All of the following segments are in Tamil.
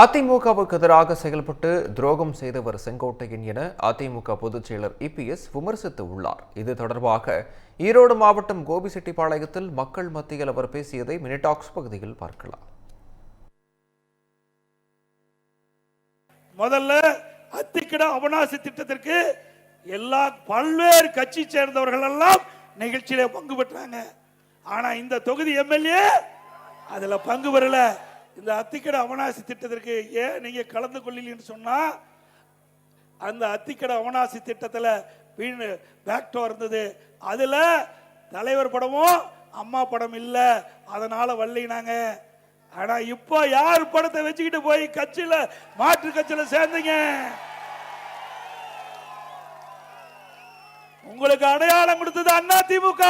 அதிமுகவுக்கு எதிராக செயல்பட்டு துரோகம் செய்தவர் செங்கோட்டையன் என அதிமுக பொதுச் செயலர் இபிஎஸ் விமர்சித்து உள்ளார். இது தொடர்பாக ஈரோடு மாவட்டம் கோபிசெட்டிப்பாளையத்தில் மக்கள் மத்தியில் அவர் பேசியதை மினிடாக்ஸ் பகுதியில் பார்க்கலாம். முதல்ல அத்திக்கிட அவனாசி திட்டத்திற்கு எல்லா பல்வேறு கட்சி சேர்ந்தவர்கள் எல்லாம் நிகழ்ச்சியில பங்கு பெற்றாங்க. ஆனா இந்த தொகுதி எம்எல்ஏ அதுல பங்கு பெறல. இந்த அத்திக்கட அவனாசி திட்டத்திற்கு ஏன் நீங்க கலந்து கொள்ளலன்னு சொன்னா அந்த அத்திக்கட அவனாசி திட்டத்தில் வீண் பேக்டோ இருந்தது. அதில் தலைவர் படமும் அம்மா படம் இல்லை. அதனால வள்ளினாங்க. ஆனால் இப்போ யார் படத்தை வச்சுக்கிட்டு போய் கட்சியில் மாற்று கட்சியில் சேர்ந்தீங்க? உங்களுக்கு அடையாளம் கொடுத்தது அண்ணா திமுக.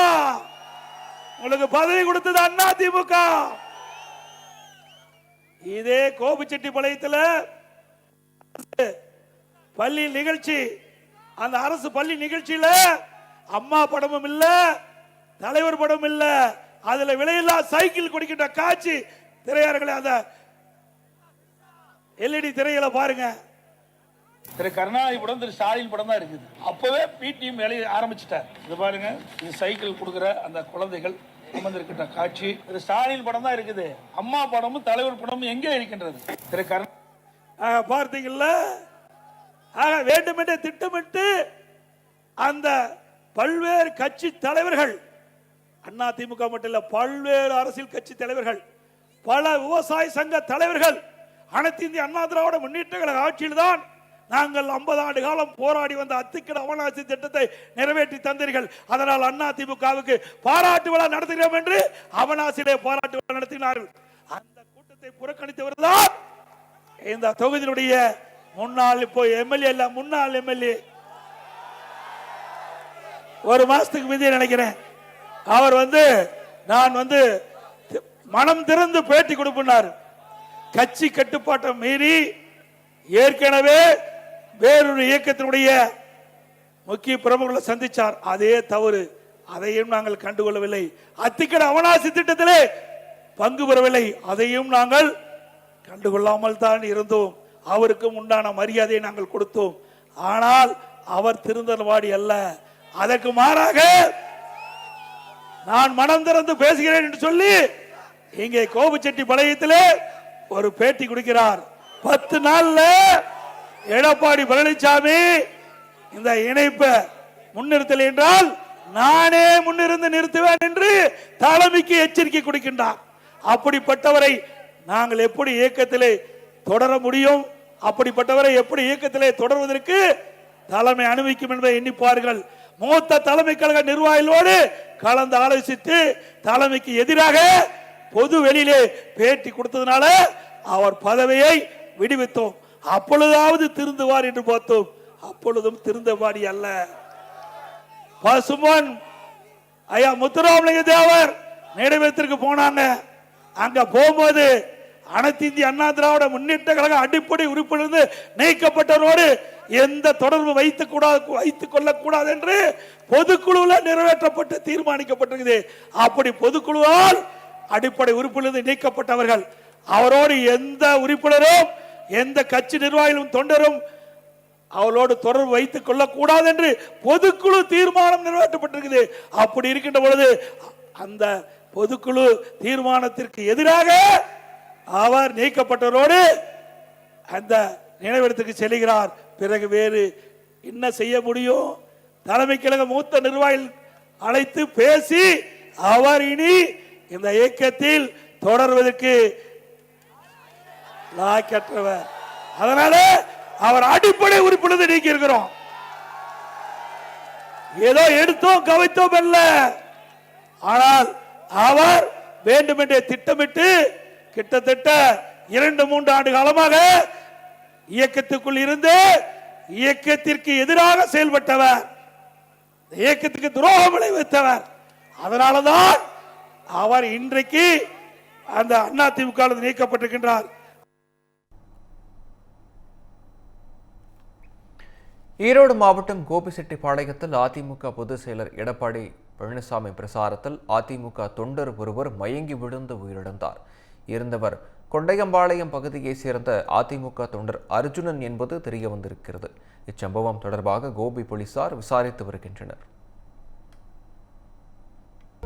உங்களுக்கு பதவி கொடுத்தது அண்ணா திமுக. இதே கோபிச்செட்டிப்பாளையத்துல பள்ளி நிகழ்ச்சி அந்த அரசு பள்ளி நிகழ்ச்சியில அம்மா படமும் இல்ல தலைவர் படமும் இல்ல. அதுல விலையில்லா சைக்கிள் குடிக்கின்ற காட்சி திரையரங்களை அந்த எல்இடி திரையில பாருங்க. திரு கருணாநிதி படம் திரு ஸ்டாலின் படம் தான் இருக்குது. அப்பவே பிடிஎம் வேலையை ஆரம்பிச்சிட்டார். இது பாருங்க இது சைக்கிள் கொடுக்குற அந்த குழந்தைகள். அமர்ந்திருக்கின்ற காட்சி. திரு ஸ்டாலின் படம் தான் இருக்குது. அம்மா படமும் தலைவர் படமும் எங்கே இருக்கின்றது? திரு கருணா ஆக, பார்த்தீங்கல்ல? ஆக வேண்டுமென்றே திட்டமிட்டு அந்த பல்வேறு கட்சி தலைவர்கள் அண்ணா திமுக மட்டும் இல்ல பல்வேறு அரசியல் கட்சி தலைவர்கள் பல விவசாய சங்க தலைவர்கள் அனைத்து இந்திய அண்ணா திராவிட முன்னேற்ற கழக ஆட்சியில் தான் நாங்கள் 50 ஆண்டு காலம் போராடி வந்த அத்திக்கட அவனாசி திட்டத்தை நிறைவேற்றி தந்தீர்கள். அதனால் அண்ணா திமுகவுக்கு பாராட்டு விழா நடத்துகிறோம் என்று அவனாசியிலே பாராட்டு விழா நடத்தினார்கள். அந்த கூட்டத்தை புறக்கணித்தவர் தான் இந்த தொகுதியினுடைய முன்னாள் இப்போ எம்எல்ஏ இல்ல முன்னாள் எம்எல்ஏ. ஒரு மாசத்துக்கு முந்தைய நினைக்கிறேன். அவர் வந்து நான் வந்து மனம் திறந்து பேட்டி கொடுப்பினார் கட்சி கட்டுப்பாட்டை மீறி ஏற்கனவே வேறொரு இயக்கத்தினுடைய முக்கிய பிரமுகர்களை சந்திச்சார். அதே தவறு. அதையும் நாங்கள் கண்டுகொள்ளவில்லை. அத்திக்கட அவனாசி திட்டத்திலே பங்கு பெறவில்லை. அதையும் நாங்கள் கண்டுகொள்ளாமல் தான் இருந்தோம். அவருக்கும் உண்டான மரியாதையை நாங்கள் கொடுத்தோம். ஆனால் அவர் திருந்தல்வாடி அல்ல. அதற்கு மாறாக நான் மனம் திறந்து பேசுகிறேன் என்று சொல்லி இங்கே கோபுச்செட்டி பாளையத்திலே ஒரு பேட்டி கொடுக்கிறார். பத்து நாள்ல எடப்பாடி பழனிசாமி இந்த இணைப்பை முன்னிறுத்தல் என்றால் நானே முன்னிருந்து நிறுத்துவேன் என்று தலைமைக்கு எச்சரிக்கை கொடுக்கின்றார். அப்படிப்பட்டவரை நாங்கள் எப்படி இயக்கத்திலே தொடர முடியும்? அப்படிப்பட்டவரை எப்படி இயக்கத்திலே தொடர்வதற்கு தலைமை அனுமதிக்கும் என்பதை எண்ணிப்பார்கள் மூத்த தலைமை கழக நிர்வாகிகளோடு கலந்து ஆலோசித்து தலைமைக்கு எதிராக பொது வெளியிலே பேட்டி கொடுத்ததுனால அவர் பதவியை விடுவித்தோம். அப்பொழுதாவது திருந்துவார் என்று பார்த்தோம். அப்பொழுதும் திருந்தபாடி அல்ல. பசுமன் ஐயா முத்துராமலிங்க தேவர் நினைவகத்திற்கு போனாங்க. அங்க போகும்போது அனைத்து இந்திய அண்ணா திராவிட முன்னேற்ற கழக அடிப்படை உறுப்பிலிருந்து நீக்கப்பட்டவரோடு எந்த தொடர்பு வைத்துக் கூடாது வைத்துக் கொள்ளக்கூடாது என்று பொதுக்குழுவில் நிறைவேற்றப்பட்டு தீர்மானிக்கப்பட்டிருக்குது. அப்படி பொதுக்குழுவால் அடிப்படை உறுப்பிலிருந்து நீக்கப்பட்டவர்கள். அவரோடு எந்த உறுப்பினரும் எந்த கட்சி நிர்வாகிகளும் தொண்டரும் அவளோடு தொடர்பு வைத்துக் கொள்ளக்கூடாது என்று பொதுக்குழு தீர்மானம் நிறைவேற்றப்பட்டிருக்குது. அப்படி இருக்கின்ற பொழுது அந்த பொதுக்குழு தீர்மானத்திற்கு எதிராக அவர் நீக்கப்பட்டவரோடு அந்த நினைவிடத்துக்கு செல்கிறார். பிறகு வேறு என்ன செய்ய முடியும்? தலைமை கழக மூத்த நிர்வாகிகள் அழைத்து பேசி அவர் இனி இந்த இயக்கத்தில் தொடர்வதற்கு லாக்கற்றவர் அதனால அவர் அடிப்படை உறுப்பினர் நீக்கி இருக்கிறோம் ஏதோ எடுத்தோம் கவித்தோம் அல்ல. ஆனால் அவர் வேண்டுமென்றே திட்டமிட்டு கிட்டத்தட்ட இரண்டு மூன்று ஆண்டு காலமாக இயக்கத்துக்குள் இருந்து இயக்கத்திற்கு எதிராக செயல்பட்டவர். இயக்கத்துக்கு துரோகம் விளைவித்தவர். அதனாலதான் அவர் இன்றைக்கு அந்த அண்ணா திமுக நீக்கப்பட்டிருக்கின்றார். ஈரோடு மாவட்டம் கோபிசெட்டிப்பாளையத்தில் அதிமுக பொதுச் செயலர் எடப்பாடி பழனிசாமி பிரசாரத்தில் அதிமுக தொண்டர் ஒருவர் மயங்கி விழுந்து உயிரிழந்தார். இருந்தவர் கொண்டையம்பாளையம் பகுதியைச் சேர்ந்த அதிமுக தொண்டர் அர்ஜுனன் என்பது தெரிய வந்திருக்கிறது இச்சம்பவம் தொடர்பாக கோபி போலீசார் விசாரித்து வருகின்றனர்.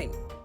fine.